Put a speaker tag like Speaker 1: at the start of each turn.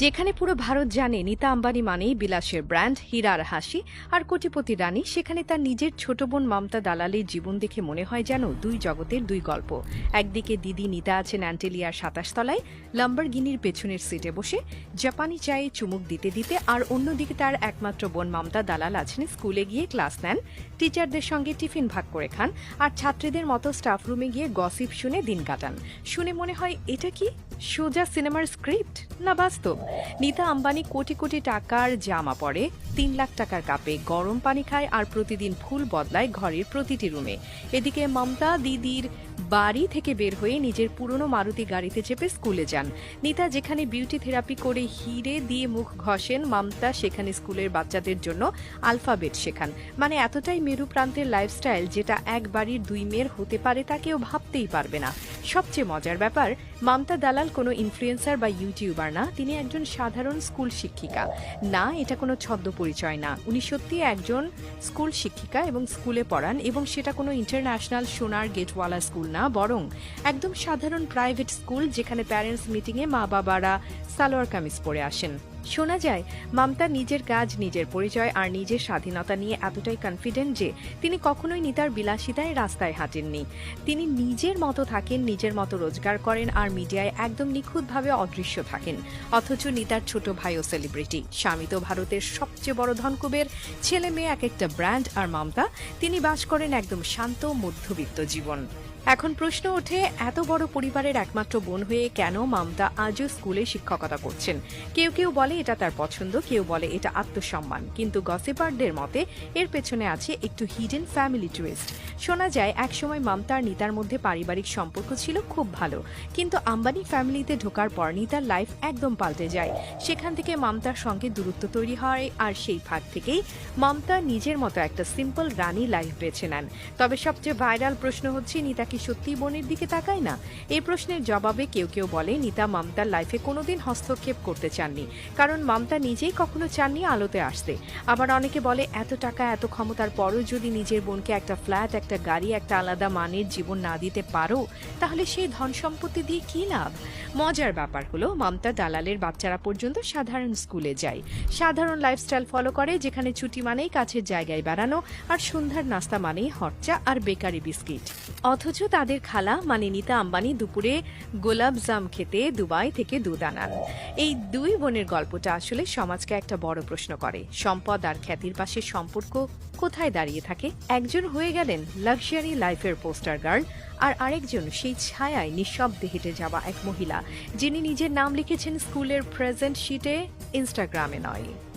Speaker 1: যেখানে পুরো ভারত জানে নীতা আম্বানি মানেই বিলাসের ব্র্যান্ড হীরার হাসি। আর কোটিপতি রানী, সেখানে তার নিজের ছোট বোন মমতা দালালের জীবন দেখে মনে হয় যেন দুই জগতের দুই গল্প। একদিকে দিদি নীতা আছেন অ্যান্টেলিয়ার সাতাশ তলায়, লাম্বারগিনির পেছনের সিটে বসে, জাপানি চায়ে চুমুক দিতে দিতে, আর অন্যদিকে তার একমাত্র বোন মমতা দালাল আছেন স্কুলে গিয়ে ক্লাস নেন। টিচারদের সঙ্গে টিফিন ভাগ করে খান, আর ছাত্রীদের মতো স্টাফ রুমে গিয়ে গসিপ শুনে দিন কাটান। শুনে মনে হয়, এটা কি? সোজা সিনেমার স্ক্রিপ্ট? না, বাস্তব। নীতা আম্বানি কোটি কোটি টাকার জামা পরে, তিন লাখ টাকার কাপে গরম পানি খায় আর প্রতিদিন ফুল বদলায় ঘরের প্রতিটি রুমে। এদিকে মমতা দিদির বাড়ি থেকে বের হয়ে নিজের পুরনো মারুতি গাড়িতে চেপে স্কুলে যান। নীতা যেখানে বিউটি থেরাপি করে হিরে দিয়ে মুখ ঘষেন, মামতা সেখানে স্কুলের বাচ্চাদের জন্য আলফাবেট শেখান। মানে এতটাই মেরু প্রান্তের লাইফস্টাইল যেটা এক বাড়ির দুই মেয়ের হতে পারে তা কেউ ভাবতেই পারবে না। সবচেয়ে মজার ব্যাপার, মামতা দালাল কোনো ইনফ্লুয়েন্সার বা ইউটিউবার না, তিনি একজন সাধারণ স্কুল শিক্ষিকা। না, এটা কোনো ছদ্ম পরিচয় না। উনি সত্যি একজন স্কুল শিক্ষিকা এবং স্কুলে পড়ান এবং সেটা কোনো ইন্টারন্যাশনাল সোনার গেটওয়ালা স্কুল না, বরং একদম সাধারণ প্রাইভেট স্কুল যেখানে প্যারেন্টস মিটিংয়ে মা বাবারা সালোয়ার কামিজ পরে আসেন। শোনা যায়, মমতা নিজের কাজ, নিজের পরিচয় আর নিজের স্বাধীনতা নিয়ে এতটাই কনফিডেন্ট যে তিনি কখনোই নিতার বিলাসিতায় রাস্তায় হাঁটেননি। তিনি নিজের মতো থাকেন, নিজের মতো রোজগার করেন আর মিডিয়ায় একদম নিখুঁতভাবে অদৃশ্য থাকেন। অথচ নিতার ছোট ভাইও সেলিব্রিটি স্বামী তো ভারতের সবচেয়ে বড় ধনকুবের, ছেলে মেয়ে এক একটা ব্র্যান্ড আর মামতা তিনি বাস করেন একদম শান্ত, মধ্যবিত্ত জীবন। এখন প্রশ্ন ওঠে, এত বড় পরিবারের একমাত্র বোন হয়ে কেন মামতা আজও স্কুলে শিক্ষকতা করছেন? কেউ কেউ বলে এটা তার পছন্দ, কেউ বলে এটা আত্মসম্মান। কিন্তু গসিপারদের মতে এর পেছনে আছে একটু হিডেন ফ্যামিলি টুইস্ট শোনা যায়, একসময় মমতা আর নিতার মধ্যে পারিবারিক সম্পর্ক ছিল খুব ভালো। কিন্তু আম্বানি ফ্যামিলিতে ঢোকার পর নিতার লাইফ একদম পাল্টে যায়। সেখান থেকে মমতার সঙ্গে দূরত্ব তৈরি হয় আর সেই ফাঁক থেকেই মমতা নিজের মতো একটা সিম্পল রানী লাইফ বেছে নেন। তবে সবচেয়ে ভাইরাল প্রশ্ন হচ্ছে নিতা কি সত্যি বোনের দিকে তাকায় না? এই প্রশ্নের জবাবে কেউ কেউ বলে নিতা মমতার লাইফে কোনোদিন হস্তক্ষেপ করতে চাননি। কারণ মমতা নিজেই কখনো চাননি আলোতে আসতে। আবার অনেকে বলে, এত টাকা, এত ক্ষমতার পরও যদি নিজের বোনকে একটা ফ্ল্যাট একটা গাড়ি, একটা আলাদা মানের জীবন না দিতে পারো, তাহলে সেই ধন সম্পত্তি দিয়ে কি লাভ? মজার ব্যাপার হলো, মমতা দালালের বাচ্চারা পর্যন্ত সাধারণ স্কুলে যায়। সাধারণ লাইফস্টাইল ফলো করে, যেখানে ছুটি মানেই কাছের জায়গায় বেড়ানো, আর সন্ধ্যার নাস্তা মানেই হরচা আর বেকারি বিস্কিট। অথচ তাদের খালা মানে নিতা আম্বানি দুপুরে গোলাপ জাম খেতে দুবাই থেকে দুধ আনান। এই দুই বোনের গল্পটা আসলে সমাজকে একটা বড় প্রশ্ন করে। সম্পদ আর খ্যাতির পাশে সম্পর্ক কোথায় দাঁড়িয়ে থাকে? একজন হয়ে গেলেন লাক্সারি লাইফের পোস্টার গার্ল, আর আরেকজন সেই ছায়ায় নিঃশব্দে হেঁটে যাওয়া এক মহিলা, যিনি নিজের নাম লিখেছেন স্কুলের প্রেজেন্ট শিটে, ইনস্টাগ্রামে নয়।